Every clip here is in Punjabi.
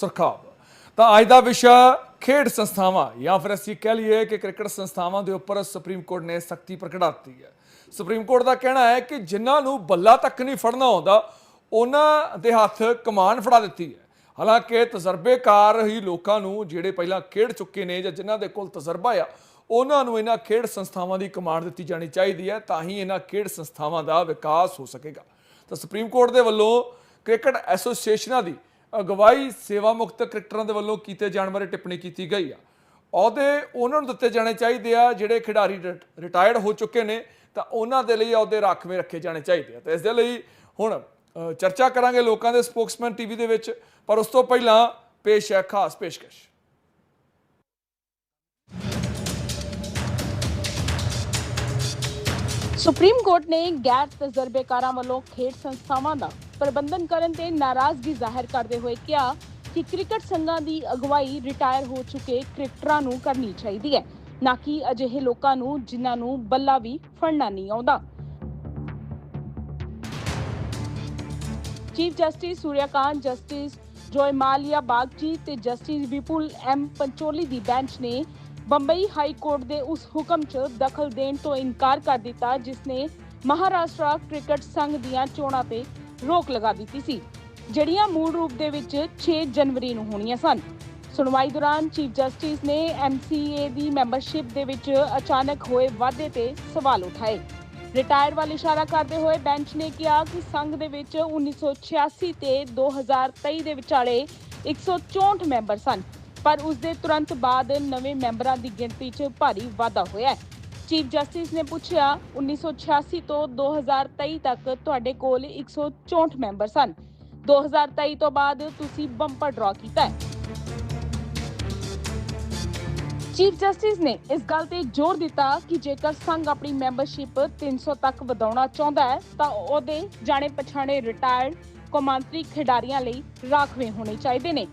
ਸੁਰਖਾਬ ਤਾਂ ਅੱਜ ਦਾ ਵਿਸ਼ਾ ਖੇਡ ਸੰਸਥਾਵਾਂ, ਜਾਂ ਫਿਰ ਅਸੀਂ ਕਹਿ ਲਈਏ ਕਿ ਕ੍ਰਿਕਟ ਸੰਸਥਾਵਾਂ ਦੇ ਉੱਪਰ ਸੁਪਰੀਮ ਕੋਰਟ ਨੇ ਸਖਤੀ ਪ੍ਰਗਟਾਤੀ ਹੈ। ਸੁਪਰੀਮ ਕੋਰਟ ਦਾ ਕਹਿਣਾ ਹੈ ਕਿ ਜਿਨ੍ਹਾਂ ਨੂੰ ਬੱਲਾ ਤੱਕ ਨਹੀਂ ਫੜਨਾ ਆਉਂਦਾ, ਉਹਨਾਂ ਦੇ ਹੱਥ ਕਮਾਨ ਫੜਾ ਦਿੱਤੀ ਹੈ। ਹਾਲਾਂਕਿ ਤਜਰਬੇਕਾਰ ਹੀ ਲੋਕਾਂ ਨੂੰ ਜਿਹੜੇ ਪਹਿਲਾਂ ਖੇਡ ਚੁੱਕੇ ਨੇ ਜਾਂ ਜਿਨ੍ਹਾਂ ਦੇ ਕੋਲ ਤਜਰਬਾ ਆ, ਉਹਨਾਂ ਨੂੰ ਇਹਨਾਂ ਖੇਡ ਸੰਸਥਾਵਾਂ ਦੀ ਕਮਾਂਡ ਦਿੱਤੀ ਜਾਣੀ ਚਾਹੀਦੀ ਹੈ, ਤਾਂ ਹੀ ਇਹਨਾਂ ਖੇਡ ਸੰਸਥਾਵਾਂ ਦਾ ਵਿਕਾਸ ਹੋ ਸਕੇਗਾ। ਤਾਂ ਸੁਪਰੀਮ ਕੋਰਟ ਦੇ ਵੱਲੋਂ ਕ੍ਰਿਕਟ ਐਸੋਸੀਏਸ਼ਨਾਂ ਦੀ ਅਗਵਾਈ ਸੇਵਾ ਮੁਕਤ ਕ੍ਰਿਕਟਰਾਂ ਦੇ ਵੱਲੋਂ ਕੀਤੇ ਜਾਣ ਬਾਰੇ ਟਿੱਪਣੀ ਕੀਤੀ ਗਈ ਆ। ਅਹੁਦੇ ਉਹਨਾਂ ਨੂੰ ਦਿੱਤੇ ਜਾਣੇ ਚਾਹੀਦੇ ਆ, ਜਿਹੜੇ ਖਿਡਾਰੀ ਰਿਟਾਇਰਡ ਹੋ ਚੁੱਕੇ ਨੇ, ਤਾਂ ਉਹਨਾਂ ਦੇ ਲਈ ਅਹੁਦੇ ਰਾਖਵੇਂ ਰੱਖੇ ਜਾਣੇ ਚਾਹੀਦੇ ਆ। ਤੇ ਇਸ ਦੇ ਲਈ ਹੁਣ ਚਰਚਾ ਕਰਾਂਗੇ ਲੋਕਾਂ ਦੇ ਸਪੋਕਸਮੈਨ ਟੀਵੀ ਦੇ ਵਿੱਚ, ਪਰ ਉਸ ਤੋਂ ਪਹਿਲਾਂ ਪੇਸ਼ ਹੈ ਖਾਸ ਪੇਸ਼ਕਸ਼। ਸੁਪਰੀਮ ਕੋਰਟ ਨੇ ਗੈਰ ਤਜਰਬੇਕਾਰਾਂ ਵੱਲੋਂ ਖੇਡ ਸੰਸਥਾਵਾਂ ਦਾ ਪ੍ਰਬੰਧਨ ਕਰਨ ਤੇ ਨਾਰਾਜ਼ਗੀ ਜ਼ਾਹਿਰ ਕਰਦੇ ਹੋਏ ਕਿਹਾ ਕਿ ਕ੍ਰਿਕਟ ਸੰਘਾਂ ਦੀ ਅਗਵਾਈ ਰਿਟਾਇਰ ਹੋ ਚੁੱਕੇ ਕ੍ਰਿਕਟਰਾਂ ਨੂੰ ਕਰਨੀ ਚਾਹੀਦੀ ਹੈ, ਨਾ ਕਿ ਅਜਿਹੇ ਲੋਕਾਂ ਨੂੰ ਜਿਨ੍ਹਾਂ ਨੂੰ ਬੱਲਾ ਵੀ ਫੜਨਾ ਨਹੀਂ ਆਉਂਦਾ। Chief justice Suryakant justice Joymalya Bagchi ਤੇ ਜਸਟਿਸ ਵਿਪੁਲ ਐਮ ਪੰਚੋਲੀ ਦੀ ਬੈਂਚ ਨੇ ਬੰਬਈ ਹਾਈ ਕੋਰਟ ਦੇ ਉਸ ਹੁਕਮ 'ਚ ਦਖਲ ਦੇਣ ਤੋਂ ਇਨਕਾਰ ਕਰ ਦਿੱਤਾ, ਜਿਸ ਨੇ ਮਹਾਰਾਸ਼ਟਰ ਕ੍ਰਿਕਟ ਸੰਘ ਦੀਆਂ ਚੋਣਾਂ ਤੇ ਰੋਕ ਲਗਾ ਦਿੱਤੀ ਸੀ। ਜਿਹੜੀਆਂ ਮੂਲ ਰੂਪ ਦੇ ਵਿੱਚ 6 ਜਨਵਰੀ ਨੂੰ ਹੋਣੀਆਂ ਸਨ। ਸੁਣਵਾਈ ਦੌਰਾਨ ਚੀਫ ਜਸਟਿਸ ਨੇ ਐਮਸੀਏ ਦੀ ਮੈਂਬਰਸ਼ਿਪ ਦੇ ਵਿੱਚ ਅਚਾਨਕ ਹੋਏ ਵਾਧੇ ਤੇ ਸਵਾਲ ਉਠਾਏ। ਰਿਟਾਇਰ ਵੱਲ ਇਸ਼ਾਰਾ ਕਰਦੇ ਹੋਏ ਬੈਂਚ ਨੇ ਕਿਹਾ ਕਿ ਸੰਘ ਦੇ ਵਿੱਚ 1986 ਤੇ 2023 ਦੇ ਵਿਚਾਲੇ 164 ਮੈਂਬਰ ਸਨ। ਪਰ ਉਸ ਦੇ ਤੁਰੰਤ ਬਾਅਦ ਨਵੇਂ ਮੈਂਬਰਾਂ ਦੀ ਗਿਣਤੀ 'ਚ ਭਾਰੀ ਵਾਧਾ ਹੋਇਆ ਹੈ। ਚੀਫ ਜਸਟਿਸ ਨੇ ਪੁੱਛਿਆ 1986 ਤੋਂ 2023 ਤੱਕ ਤੁਹਾਡੇ ਕੋਲ 164 ਮੈਂਬਰ ਸਨ 2023 ਤੋਂ ਬਾਅਦ ਤੁਸੀਂ ਬੰਪਰ ਡਰਾ ਕੀਤਾ ਹੈ ਚੀਫ ਜਸਟਿਸ ਨੇ ਇਸ ਗੱਲ ਤੇ ਜ਼ੋਰ ਦਿੱਤਾ ਕਿ ਜੇਕਰ ਸੰਘ ਆਪਣੀ ਮੈਂਬਰਸ਼ਿਪ 300 ਤੱਕ ਵਧਾਉਣਾ ਚਾਹੁੰਦਾ ਹੈ ਤਾਂ ਉਹਦੇ ਜਾਣੇ ਪਛਾਣੇ ਰਿਟਾਇਰਡ ਕੌਮਾਂਤਰੀ ਖਿਡਾਰੀਆਂ ਲਈ ਰਾਖਵੇਂ ਹੋਣੇ ਚਾਹੀਦੇ ਨੇ